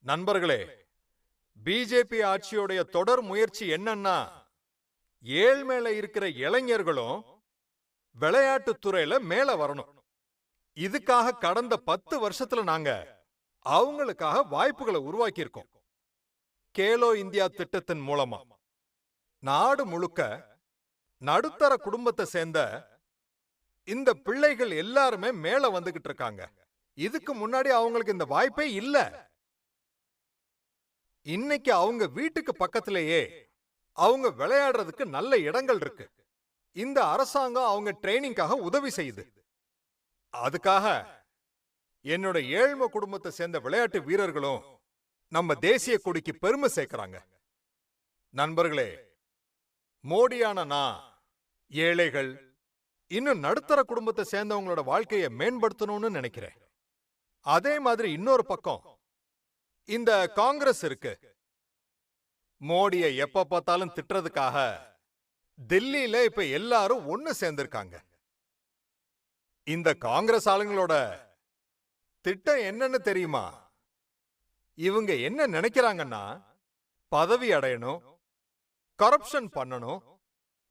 நண்பர்களே பிஜேபி ஆட்சியுடைய தொடர் முயற்சி என்னன்னா ஏழ்மையில இருக்கிற இளைஞர்களும் விளையாட்டு துறையில மேல வரணும். இதுக்காக கடந்த பத்து வருஷத்துல நாங்க அவங்களுக்காக வாய்ப்புகளை உருவாக்கி இருக்கோம் கேலோ இந்தியா திட்டத்தின் மூலமா. நாடு முழுக்க நடுத்தர குடும்பத்தை சேர்ந்த இந்த பிள்ளைகள் எல்லாருமே மேல வந்துகிட்டு இருக்காங்க. இதுக்கு முன்னாடி அவங்களுக்கு இந்த வாய்ப்பே இல்ல. இன்னைக்கு அவங்க வீட்டுக்கு பக்கத்திலேயே அவங்க விளையாடுறதுக்கு நல்ல இடங்கள் இருக்கு. இந்த அரசாங்கம் அவங்க ட்ரைனிங்காக உதவி செய்யுது. அதுக்காக என்னோட ஏழ்மை குடும்பத்தை சேர்ந்த விளையாட்டு வீரர்களும் நம்ம தேசிய கொடிக்கு பெருமை சேர்க்கறாங்க. நண்பர்களே மோடியான நான் ஏழைகள் இன்னும் நடுத்தர குடும்பத்தை சேர்ந்தவங்களோட வாழ்க்கையை மேம்படுத்தணும்னு நினைக்கிறேன். அதே மாதிரி இன்னொரு பக்கம் இந்த காங்கிரஸ் இருக்கு. மோடிய எப்ப பார்த்தாலும் திட்டுறதுக்காக டெல்லியில இப்ப எல்லாரும் ஒன்னு சேர்ந்திருக்காங்க. இந்த காங்கிரஸ் ஆளுங்களோட திட்டம் என்னன்னு தெரியுமா? இவங்க என்ன நினைக்கிறாங்கன்னா பதவி அடையணும் கரப்ஷன் பண்ணணும்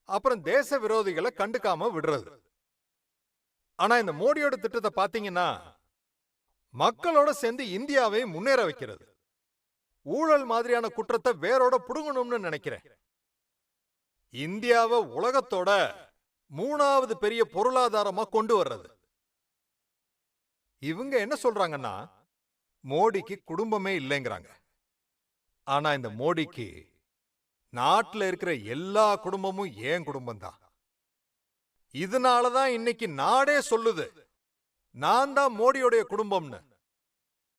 அப்புறம் தேச விரோதிகளை கண்டுக்காம விடுறது. ஆனா இந்த மோடியோட திட்டத்தை பாத்தீங்கன்னா மக்களோட சேர்ந்து இந்தியாவை முன்னேற வைக்கிறது. ஊழல் மாதிரியான குற்றத்தை வேரோட புடுங்கணும்னு நினைக்கிறேன். இந்தியாவை உலகத்தோட மூணாவது பெரிய பொருளாதாரமா கொண்டு வர்றது. இவங்க என்ன சொல்றாங்கன்னா மோடிக்கு குடும்பமே இல்லைங்கிறாங்க. ஆனா இந்த மோடிக்கு நாட்டுல இருக்கிற எல்லா குடும்பமும் ஏன் குடும்பம் தான் இதனாலதான் இன்னைக்கு நாடே சொல்லுது நான் தான் மோடியோடைய குடும்பம்னு.